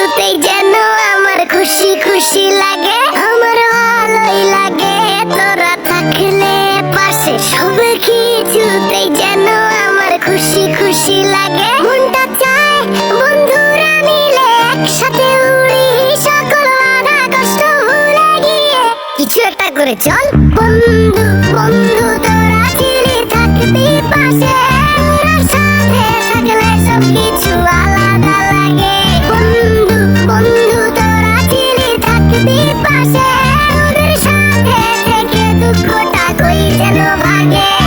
শুরুতেই যেন আমার খুশি খুশি লাগে, আমার ভালোই লাগে। তোরা থাকলে পাশে সব কিছুতেই যেন আমার খুশি খুশি লাগে। মনটা করে চল। বন্ধু বন্ধু, তোরা চিরে থাকবি পাশে। নদীর পাশে ওদের সাথে থেকে দুঃখটা কই যেন ভাগে?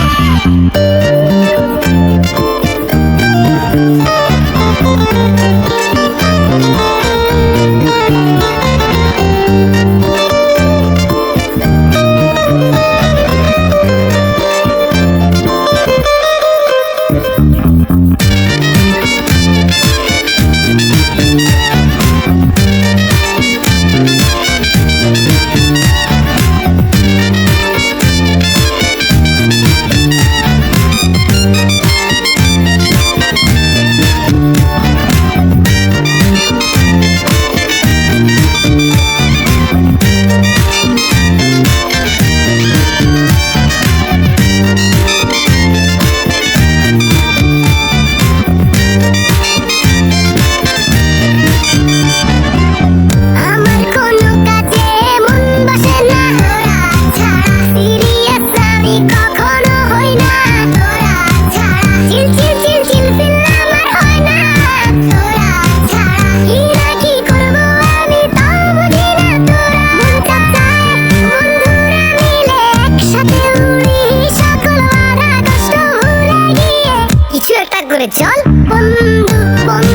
করে চল বন্ধু বন্ধু।